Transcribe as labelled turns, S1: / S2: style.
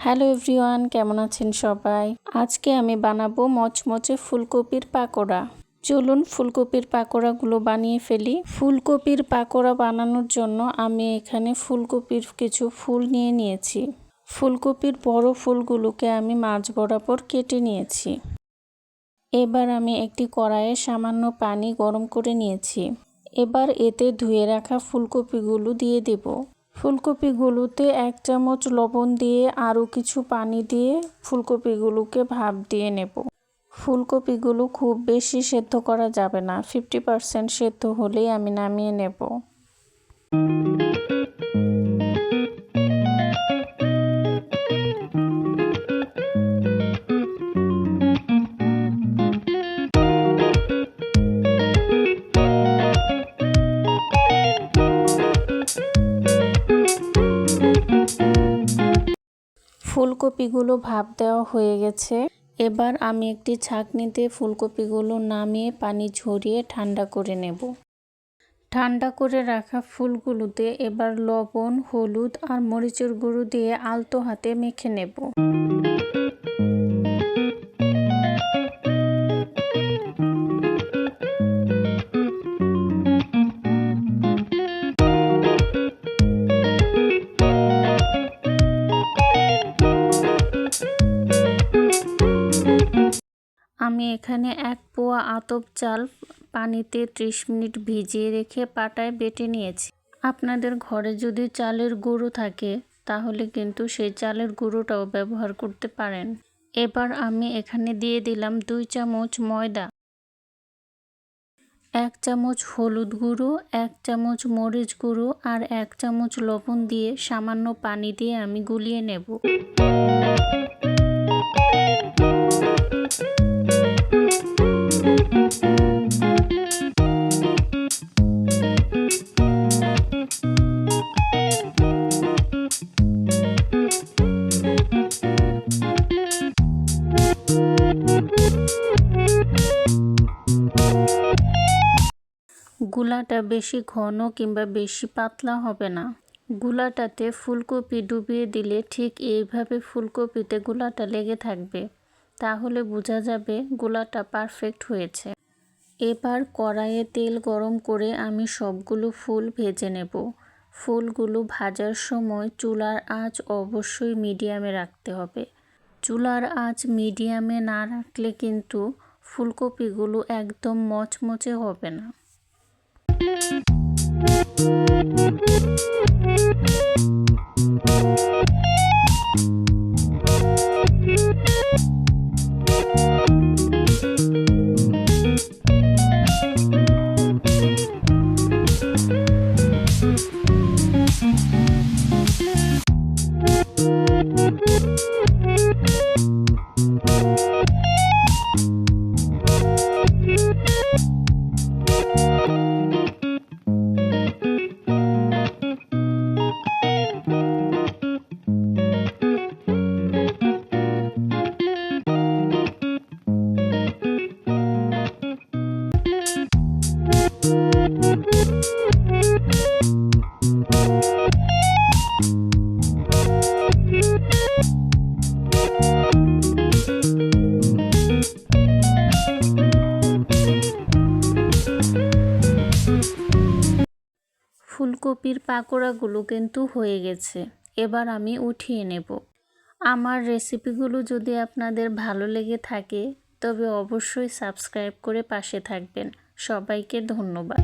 S1: Hello everyone, কেমন আছেন সবাই? আজকে আমি বানাবো মচমচে ফুলকপির পাকোড়া। চলুন ফুলকপির পাকোড়াগুলো বানিয়ে ফেলি। ফুলকপির পাকোড়া বানানোর জন্য আমি এখানে ফুলকপির কিছু ফুল নিয়ে নিয়েছি। ফুলকপির বড় ফুলগুলোকে আমি মাছ বরাবর কেটে নিয়েছি। এবার আমি একটি কড়াইয়ে সামান্য পানি গরম করে নিয়েছি। এবার এতে ধুয়ে রাখা ফুলকপিগুলো দিয়ে দেব। ফুলকপিগুলোতে এক চামচ লবণ দিয়ে আরও কিছু পানি দিয়ে ফুলকপিগুলোকে ভাপ দিয়ে নেব। ফুলকপিগুলো খুব বেশি সেদ্ধ করা যাবে না। ফিফটি পারসেন্ট সেদ্ধ হলেই আমি নামিয়ে নেব। ফুলকপিগুলো ভাপ দেওয়া হয়ে গেছে। এবার আমি একটি ছাঁকনিতে ফুলকপিগুলো নামিয়ে পানি ঝরিয়ে ঠান্ডা করে নেব। ঠান্ডা করে রাখা ফুলগুলোতে এবার লবণ, হলুদ আর মরিচের গুঁড়ো দিয়ে আলতো হাতে মেখে নেব। এখানে এক পোয়া আতপ চাল পানিতে ত্রিশ মিনিট ভিজিয়ে রেখে পাটায় বেটে নিয়েছি। আপনাদের ঘরে যদি চালের গুঁড়ো থাকে, তাহলে কিন্তু সেই চালের গুঁড়োটাও ব্যবহার করতে পারেন। এবার আমি এখানে দিয়ে দিলাম দুই চামচ ময়দা। এক চামচ হলুদ গুঁড়ো, এক চামচ মরিচ গুঁড়ো আর এক চামচ লবণ দিয়ে সামান্য পানি দিয়ে আমি গুলিয়ে নেব। গুলাটা বেশি ঘন কিংবা বেশি পাতলা হবে না। গুলাটাতে ফুলকপি ডুবিয়ে দিলে ঠিক এইভাবে ফুলকপিতে গুলাটা লেগে থাকবে। তাহলে বোঝা যাবে গুলাটা পারফেক্ট হয়েছে। এবার কড়াইয়ে তেল গরম করে আমি সবগুলো ফুল ভেজে নেব। ফুলগুলো ভাজার সময় চুলার আঁচ অবশ্যই মিডিয়ামে রাখতে হবে। চুলার আঁচ মিডিয়ামে না রাখলে কিন্তু ফুলকপিগুলো একদম মচমচে হবে না। ফুলকপির পাকোড়াগুলো কিন্তু হয়ে গেছে। এবার আমি উঠিয়ে নেব। আমার রেসিপিগুলো যদি আপনাদের ভালো লেগে থাকে, তবে অবশ্যই সাবস্ক্রাইব করে পাশে থাকবেন। সবাইকে ধন্যবাদ।